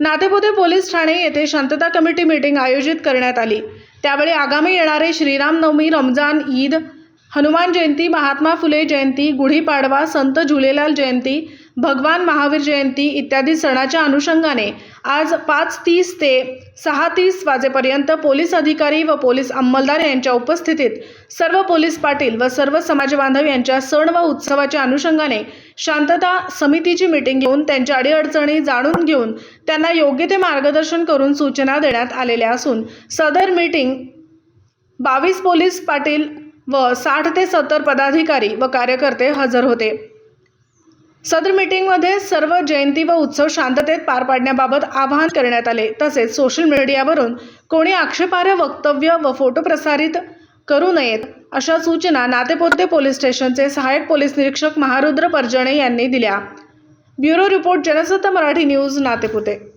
Natepute police Thane येथे शांतता committee meeting आयोजित करण्यात आली. त्यावेळी आगामी येणारे श्रीराम नवमी रमजान ईद हनुमान जयंती महात्मा फुले जयंती गुढीपाडवा संत झुलेलाल जयंती भगवान महावीर जयंती इत्यादी सणाच्या अनुषंगाने आज पाच तीस ते सहा तीस वाजेपर्यंत पोलीस अधिकारी व पोलीस अंमलदार यांच्या उपस्थितीत सर्व पोलीस पाटील व सर्व समाजबांधव यांच्या सण व उत्सवाच्या अनुषंगाने शांतता समितीची मीटिंग घेऊन त्यांच्या अडीअडचणी जाणून घेऊन त्यांना योग्य ते मार्गदर्शन करून सूचना देण्यात आलेल्या असून सदर मीटिंग बावीस पोलीस पाटील व साठ ते सत्तर पदाधिकारी व कार्यकर्ते हजर होते. सदर मीटिंगमध्ये सर्व जयंती व उत्सव शांततेत पार पाडण्याबाबत आवाहन करण्यात आले. तसेच सोशल मीडियावरून कोणी आक्षेपार्ह वक्तव्य व फोटो प्रसारित करू नयेत अशा सूचना नातेपोते पोलीस स्टेशनचे सहाय्यक पोलीस निरीक्षक महारुद्र परजणे यांनी दिल्या. Bureau report Jansatta Marathi news Natepute.